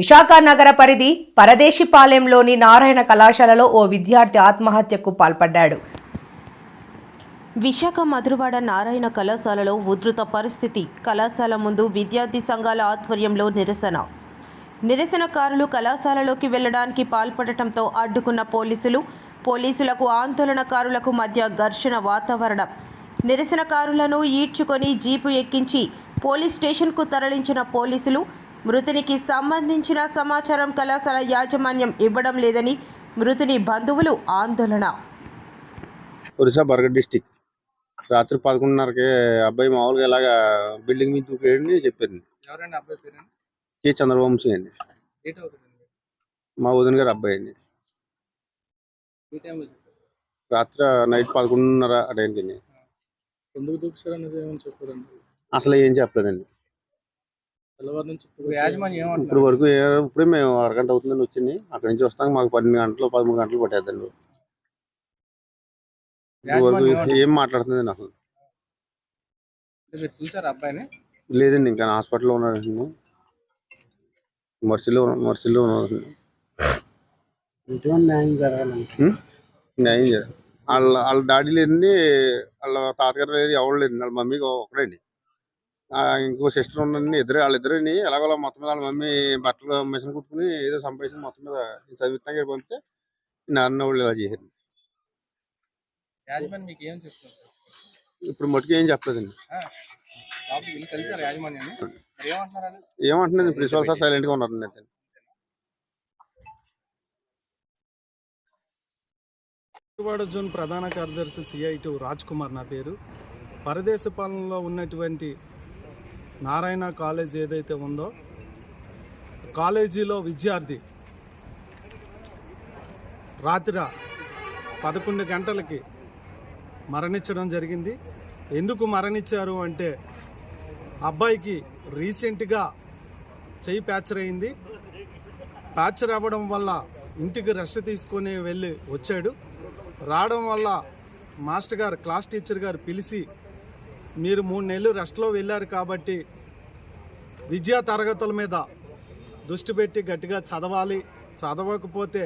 విశాఖ నగర పరిధి పరదేశిపాలెంలోని నారాయణ కళాశాలలో ఓ విద్యార్థి ఆత్మహత్యకు పాల్పడ్డాడు. విశాఖ మధురవాడ నారాయణ కళాశాలలో ఉధృత పరిస్థితి. కళాశాల ముందు విద్యార్థి సంఘాల ఆధ్వర్యంలో నిరసన. నిరసనకారులు కళాశాలలోకి వెళ్ళడానికి పాల్పడటంతో అడ్డుకున్న పోలీసులు పోలీసులకు ఆందోళనకారులకు మధ్య ఘర్షణ వాతావరణం. నిరసనకారులను ఈడ్చుకొని జీపు ఎక్కించి పోలీస్ స్టేషన్కు తరలించిన పోలీసులు మృతునికి సంబంధించిన సమాచారం కళాశాల యాజమాన్యం ఇవ్వడం లేదని మృతుని బంధువులు ఆందోళన. ఒరిస్సా బర్గడ్ డిస్టిక్. రాత్రి పదకొండున్నరకి అబ్బాయి మామూలుగా ఇలాగా బిల్డింగ్ మీద దూకేయని చెప్పారు ఎవరండి అబ్బాయి పేరు కే చంద్రవంశీ అండి. మా వదిన గారు అబ్బాయి అండి. రాత్రి నైట్ పదకొండున్నర ఆ టైంకి అండి. ఎందుకు దూకుతారు అనేది ఏమని చెప్పారండి? అసలు ఏం చెప్పలేదండి. ఇప్పుడు యాజమాన్యం ఇప్పుడు ఏమంటారు వరకు ఇప్పుడే మేము అరగంట అవుతుందని వచ్చింది. అక్కడి నుంచి వస్తాక మాకు పన్నెండు గంటలు పదమూడు గంటలు పట్టేద్దండి? ఏం మాట్లాడుతుందండి అసలు? చూసారు అబ్బాయిని? లేదండి ఇంకా హాస్పిటల్లో ఉన్నాడండి మర్సిలో మర్సిలో ఉన్నాడు న్యాయం న్యాయం చేయాలి వాళ్ళ వాళ్ళ డాడీ లేదండి వాళ్ళ తాతగారు లేదు ఎవరు లేదు వాళ్ళ మమ్మీ ఒకడండి ఇంకో సిస్టర్ ఉందండి ఇద్దరు వాళ్ళిద్దరిని ఎలాగోలా మొత్తం మీద వాళ్ళ మమ్మీ బట్టలు మిషన్ కుట్టుకుని ఏదో సంపాదించి మొత్తం మీద చదివిస్తానికి పంపితే నాన్న వాళ్ళు ఇలా చేశారు. సార్? ఇప్పుడు మటుకు ఏం చెప్పలేదండి. ఏమంటున్నది ప్రిన్సిపల్ సార్ సైలెంట్గా ఉన్నారండి అయితే విజయవాడ జోన్ ప్రధాన కార్యదర్శి సిఐటి రాజ్ కుమార్ నా పేరు. పరదేశ పాలనలో ఉన్నటువంటి నారాయణ కాలేజ్ ఏదైతే ఉందో కాలేజీలో విద్యార్థి రాత్రి పదకొండు గంటలకి మరణించడం జరిగింది. ఎందుకు మరణించారు అంటే అబ్బాయికి రీసెంట్గా చెయ్యి ప్యాచర్ అయింది. ప్యాచర్ అవ్వడం వల్ల ఇంటికి రెస్ట్ తీసుకొని వెళ్ళి వచ్చాడు. రావడం వల్ల మాస్టర్ గారు క్లాస్ టీచర్ గారు పిలిచి మీరు మూడు నెలలు రెస్ట్లో వెళ్ళారు కాబట్టి విద్యా తరగతుల మీద దృష్టి పెట్టి గట్టిగా చదవాలి. చదవకపోతే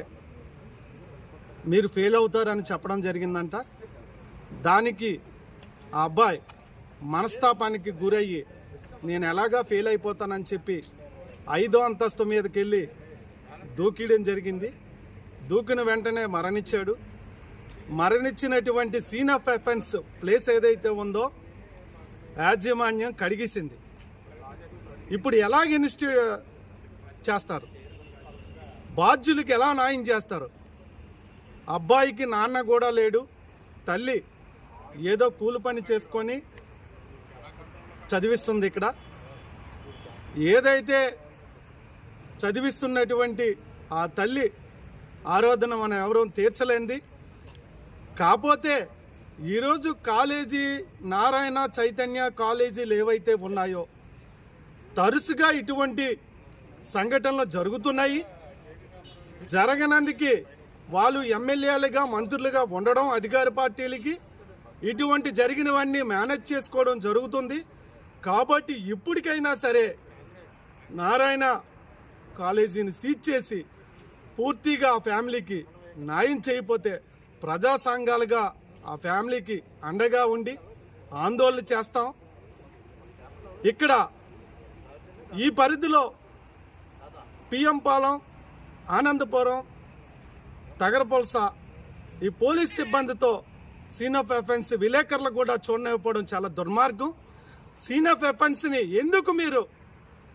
మీరు ఫెయిల్ అవుతారని చెప్పడం జరిగిందంట. దానికి ఆ అబ్బాయి మనస్తాపానికి గురయ్యి నేను ఎలాగా ఫెయిల్ అయిపోతానని చెప్పి ఐదో అంతస్తు మీదకి వెళ్ళి దూకియడం జరిగింది. దూకిన వెంటనే మరణించాడు. మరణించినటువంటి సీన్ ఆఫ్ ఎఫెన్స్ ప్లేస్ ఏదైతే ఉందో యాజమాన్యం కడిగేసింది. ఇప్పుడు ఎలా ఇన్స్టి చేస్తారు? బాధ్యులకి ఎలా న్యాయం చేస్తారు? అబ్బాయికి నాన్న కూడా లేడు తల్లి ఏదో కూలి పని చేసుకొని చదివిస్తుంది ఇక్కడ. ఏదైతే చదివిస్తున్నటువంటి ఆ తల్లి ఆరోధన మనం ఎవరూ తీర్చలేంది. కాకపోతే ఈరోజు కాలేజీ నారాయణ చైతన్య కాలేజీలు ఏవైతే ఉన్నాయో తరచుగా ఇటువంటి సంఘటనలు జరుగుతున్నాయి. జరగనందుకి వాళ్ళు ఎమ్మెల్యేలుగా మంత్రులుగా ఉండడం అధికార పార్టీలకి ఇటువంటి జరిగినవన్నీ మేనేజ్ చేసుకోవడం జరుగుతుంది. కాబట్టి ఇప్పటికైనా సరే నారాయణ కాలేజీని సీజ్ చేసి పూర్తిగా ఆ ఫ్యామిలీకి న్యాయం చేయకపోతే ప్రజా సంఘాలుగా ఆ ఫ్యామిలీకి అండగా ఉండి ఆందోళన చేస్తాం. ఇక్కడ ఈ పరిధిలో పిఎం పాలెం ఆనందపురం తగరపొలస ఈ పోలీస్ సిబ్బందితో సీన్ ఆఫ్ ఎఫెన్స్ విలేకరులు కూడా చూడనివ్వడం చాలా దుర్మార్గం. సీన్ ఆఫ్ ఎఫెన్స్ని ఎందుకు మీరు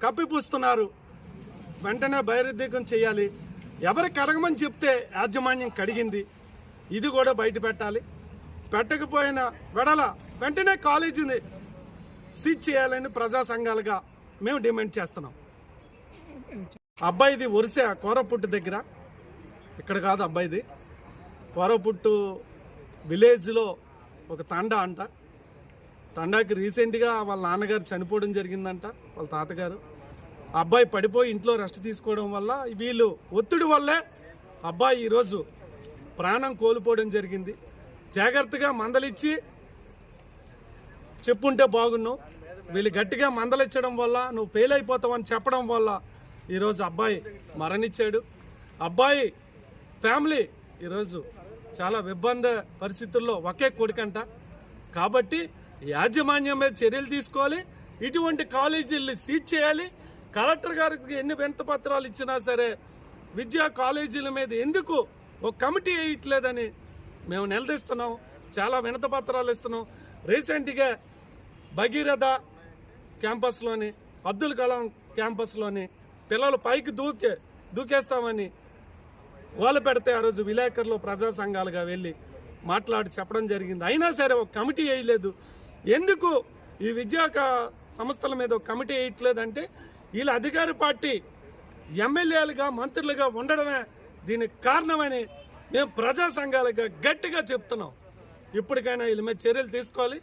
కప్పిపూస్తున్నారు? వెంటనే బహిర్గతం చేయాలి. ఎవరికి అడగమని చెప్తే యాజమాన్యం కడిగింది. ఇది కూడా బయట పెట్టాలి. పెట్టకపోయినా వెడల వెంటనే కాలేజీని సీజ్ చేయాలని ప్రజా సంఘాలుగా మేము డిమాండ్ చేస్తున్నాం. అబ్బాయిది వరుస కోరపుట్టు దగ్గర. ఇక్కడ కాదు అబ్బాయిది. కోరపుట్టు విలేజ్లో ఒక తండా అంట. తండాకి రీసెంట్గా వాళ్ళ నాన్నగారు చనిపోవడం జరిగిందంట వాళ్ళ తాతగారు. అబ్బాయి పడిపోయి ఇంట్లో రెస్ట్ తీసుకోవడం వల్ల వీళ్ళు ఒత్తిడి వల్లే అబ్బాయి ఈరోజు ప్రాణం కోల్పోవడం జరిగింది. జాగ్రత్తగా మందలిచ్చి చెప్పుంటే బాగున్నావు. వీళ్ళు గట్టిగా మందలిచ్చడం వల్ల నువ్వు ఫెయిల్ అయిపోతావని చెప్పడం వల్ల ఈరోజు అబ్బాయి మరణించాడు. అబ్బాయి ఫ్యామిలీ ఈరోజు చాలా ఇబ్బంది పరిస్థితుల్లో ఒకే కొడుకంట. కాబట్టి యాజమాన్యం మీద చర్యలు తీసుకోవాలి. ఇటువంటి కాలేజీలు సీజ్ చేయాలి. కలెక్టర్ గారికి ఎన్ని వింత పత్రాలు ఇచ్చినా సరే విద్యా కాలేజీల మీద ఎందుకు ఒక కమిటీ వేయట్లేదని మేము నిలదీస్తున్నాం. చాలా వినత పత్రాలు ఇస్తున్నాం. రీసెంట్గా భగీరథ క్యాంపస్లోని అబ్దుల్ కలాం క్యాంపస్లోని పిల్లలు పైకి దూకే దూకేస్తామని వాళ్ళు పెడితే ఆ రోజు విలేకరులు ప్రజా సంఘాలుగా వెళ్ళి మాట్లాడి చెప్పడం జరిగింది. అయినా సరే ఒక కమిటీ వేయలేదు. ఎందుకు ఈ విద్యా సంస్థల మీద ఒక కమిటీ వేయట్లేదంటే వీళ్ళ అధికార పార్టీ ఎమ్మెల్యేలుగా మంత్రులుగా ఉండడమే దీనికి కారణమని మేము ప్రజా సంఘాలుగా గట్టిగా చెప్తున్నాం. ఇప్పటికైనా వీళ్ళ మీద చర్యలు తీసుకోవాలి.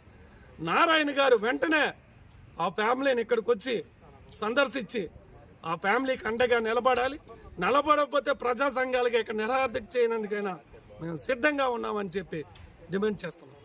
నారాయణ గారు వెంటనే ఆ ఫ్యామిలీని ఇక్కడికి వచ్చి సందర్శించి ఆ ఫ్యామిలీకి అండగా నిలబడాలి. నిలబడకపోతే ప్రజా సంఘాలుగా ఇక్కడ నిరాధక చేయనందుకైనా మేము సిద్ధంగా ఉన్నామని చెప్పి డిమాండ్ చేస్తున్నాం.